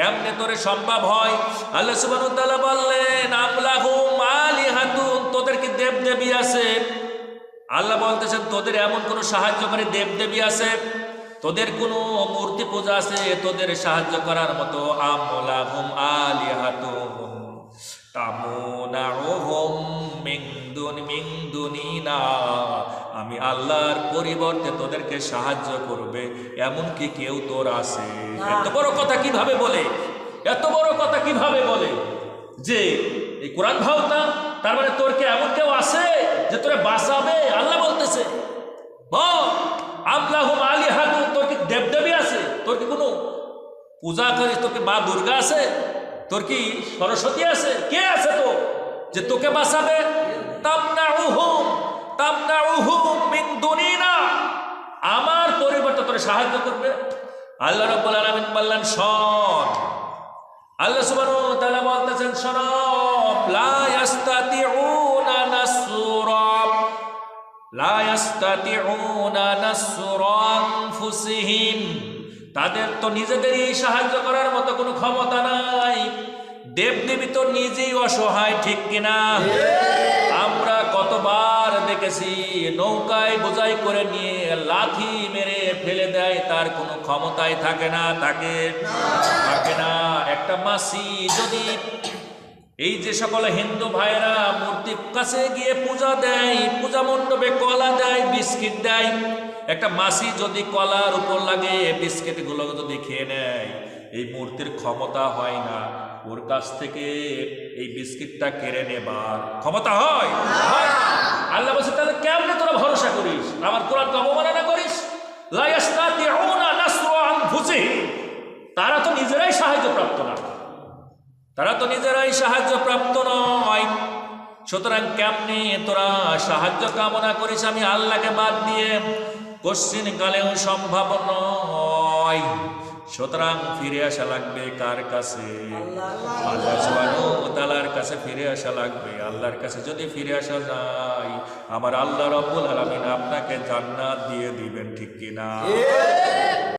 কেমনে তোরে সম্ভব হয়? আল্লাহ সুবান বললেন তাআলা বললেন আমলাহুম আলিহাতুন তোদের কি দেব দেবী আছে? আল্লাহ বলতেছেন, তোদের এমন কোনো সাহায্যকারী দেব দেবী আছে? তোদের কোনো মূর্তি পূজা আছে? তোদের সাহায্য করার মতো আমলাহুম আলি হাতুন মিন আমি আল্লাহর পরিবর্তে তোদেরকে সাহায্য করবে এমন কি কেউ তোর আছে। এত বড় কথা কীভাবে বলে? এত বড় কথা কীভাবে বলে? যে এই কোরআন ভাওতা তার মানে তোর কি এমন কেউ আছে যে তোরে বাঁচাবে? আল্লাহ বলতেছে তোর কি দেবদেবী আছে? তোর কি কোনো পূজা করিস তোর কি মা দুর্গা আছে? তোর কি সরস্বতী আছে? কে আছে তো যে তোকে বাঁচাবে? তামনাউহুম না আমার পরিবর্তে তোরে সাহায্য করবে। আল্লাহ রাব্বুল আলামিন বললেন, শোন। আল্লাহ সুবহানাহু ওয়া তাআলা বলতেছেন, শোনো। লা ইয়াস্তাতিউনা নাসরা। লা ইয়াস্তাতিউনা নাসরা আনফুসিহিম। তাদের তো নিজেদেরই সাহায্য করার মতো কোনো ক্ষমতা নাই। দেবদেবী তো নিজেই অসহায়, ঠিক কিনা? দেখেছি, নৌকায় বোঝাই করে নিয়ে লাথি মেরে ফেলে দেয়, তার কোনো ক্ষমতাই থাকে না থাকে থাকে না। একটা মাসি যদি এই যে সকল হিন্দু ভাইরা মূর্তির কাছে গিয়ে পূজা দেয়, পূজা মণ্ডপে কলা দেয়, বিস্কিট দেয়, একটা মাসি যদি কলার উপর লাগে বিস্কিটগুলো যদি খেয়ে নেয়, এই মূর্তির ক্ষমতা হয় না। ওর কাছ থেকে এই বিস্কিটটা কেড়ে নেবার ক্ষমতা হয়। আল্লাহ বলছে তাহলে কেমনে তোরা ভরসা করিস? আমার কোরআনকে অবমাননা করিস। তারা তো নিজেরাই সাহায্য প্রাপ্ত না। তারা তো নিজেরাই সাহায্য প্রাপ্ত নয়। সুতরাং কেমনি তোরা সাহায্য কামনা করিস আমি আল্লাহকে বাদ দিয়ে? কশ্চিন কালেও সম্ভব নয়। সুতরাং ফিরে আসা লাগবে কার কাছে? আল্লাহ। সুবহানাহু ওয়া তাআলার কাছে ফিরে আসা লাগবে, আল্লাহর কাছে যদি ফিরে আসা যায়, আমার আল্লাহ রব্বুল আলমিন আপনাকে জান্নাত দিয়ে দিবেন, ঠিক কিনা?